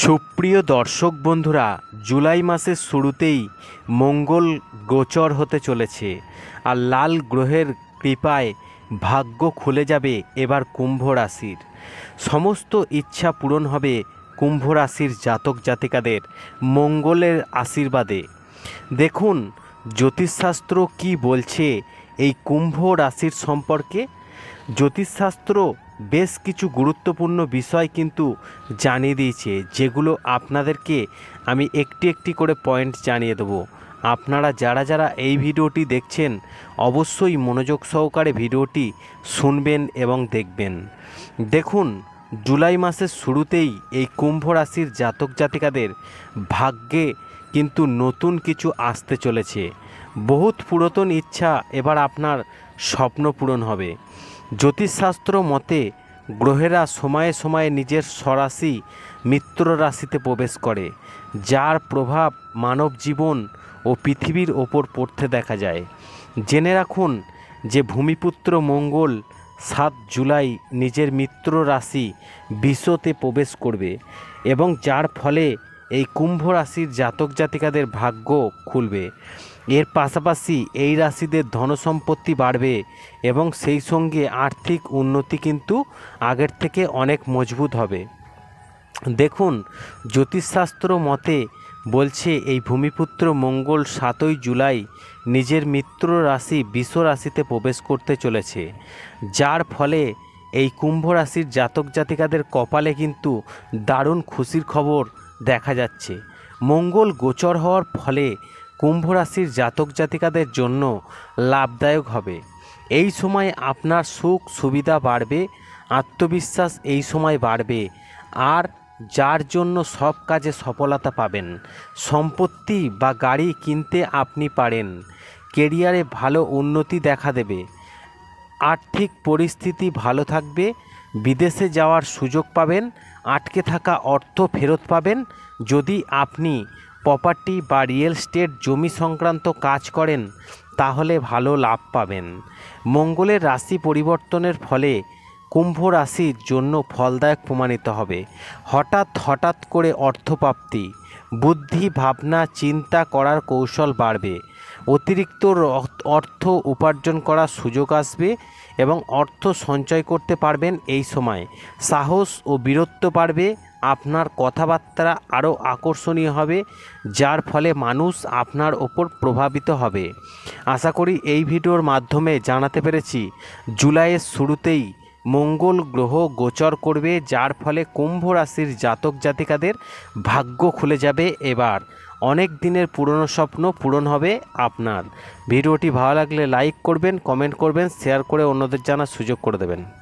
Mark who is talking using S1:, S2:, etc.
S1: সুপ্রিয় দর্শক বন্ধুরা, জুলাই মাসের শুরুতেই মঙ্গল গোচর হতে চলেছে আর লাল গ্রহের কৃপায় ভাগ্য খুলে যাবে এবার কুম্ভ রাশির। সমস্ত ইচ্ছা পূরণ হবে কুম্ভ রাশির জাতক জাতিকাদের মঙ্গলের আশীর্বাদে। দেখুন, জ্যোতিষশাস্ত্র কি বলছে এই কুম্ভ রাশির সম্পর্কে? জ্যোতিষশাস্ত্র বেশ কিছু গুরুত্বপূর্ণ বিষয় কিন্তু জানিয়ে দিয়েছে, যেগুলো আপনাদেরকে আমি একটি একটি করে পয়েন্ট জানিয়ে দেবো। আপনারা যারা যারা এই ভিডিওটি দেখছেন, অবশ্যই মনোযোগ সহকারে ভিডিওটি শুনবেন এবং দেখবেন। দেখুন, জুলাই মাসের শুরুতেই এই কুম্ভ রাশির জাতক জাতিকাদের ভাগ্যে কিন্তু নতুন কিছু আসতে চলেছে। বহুত পুরাতন ইচ্ছা এবার আপনার স্বপ্ন পূরণ হবে। জ্যোতিষশাস্ত্র মতে, গ্রহেরা সময়ে সময়ে নিজের স্বরাশি মিত্র রাশিতে প্রবেশ করে, যার প্রভাব মানব জীবন ও পৃথিবীর ওপর পড়তে দেখা যায়। জেনে রাখুন যে ভূমিপুত্র মঙ্গল সাত জুলাই নিজের মিত্র রাশি বিশ্বতে প্রবেশ করবে এবং যার ফলে এই কুম্ভ রাশির জাতক জাতিকাদের ভাগ্য খুলবে। এর পাশাপাশি এই রাশিদের ধনসম্পত্তি বাড়বে এবং সেই সঙ্গে আর্থিক উন্নতি কিন্তু আগের থেকে অনেক মজবুত হবে। দেখুন, জ্যোতিষশাস্ত্র মতে বলছে এই ভূমিপুত্র মঙ্গল সাতই জুলাই নিজের মিত্র রাশি বিশ্ব রাশিতে প্রবেশ করতে চলেছে, যার ফলে এই কুম্ভ রাশির জাতক জাতিকাদের কপালে কিন্তু দারুণ খুশির খবর দেখা যাচ্ছে। মঙ্গল গোচর হওয়ার ফলে কুম্ভ রাশির জাতক জাতিকাদের জন্য লাভদায়ক হবে। এই সময় আপনার সুখ সুবিধা বাড়বে, আত্মবিশ্বাস এই সময় বাড়বে, আর যার জন্য সব কাজে সফলতা পাবেন। সম্পত্তি বা গাড়ি কিনতে আপনি পারেন, কেরিয়ারে ভালো উন্নতি দেখা দেবে, আর্থিক পরিস্থিতি ভালো থাকবে, বিদেশে যাওয়ার সুযোগ পাবেন, আটকে থাকা অর্থ ফেরত পাবেন, যদি আপনি প্রপার্টি বা রিয়েল স্টেট জমি সংক্রান্ত কাজ করেন, তাহলে ভালো লাভ পাবেন। মঙ্গলের রাশি পরিবর্তনের ফলে কুম্ভ রাশির জন্য ফলদায়ক প্রমাণিত হবে। হঠাৎ হঠাৎ করে অর্থপ্রাপ্তি, বুদ্ধি, ভাবনা, চিন্তা করার কৌশল বাড়বে। অতিরিক্ত অর্থ উপার্জন করার সুযোগ আসবে এবং অর্থ সঞ্চয় করতে পারবেন এই সময়। সাহস ও বীরত্ব বাড়বে আপনার কথাবার্তা আরও আকর্ষণীয় হবে, যার ফলে মানুষ আপনার ওপর প্রভাবিত হবে। আশা করি এই ভিডিওর মাধ্যমে জানাতে পেরেছি, জুলাইয়ের শুরুতেই মঙ্গল গ্রহ গোচর করবে, যার ফলে কুম্ভ রাশির জাতক জাতিকাদের ভাগ্য খুলে যাবে এবার। অনেক দিনের পুরনো স্বপ্ন পূরণ হবে আপনার। ভিডিওটি ভালো লাগলে লাইক করবেন, কমেন্ট করবেন, শেয়ার করে অন্যদের জানার সুযোগ করে দেবেন।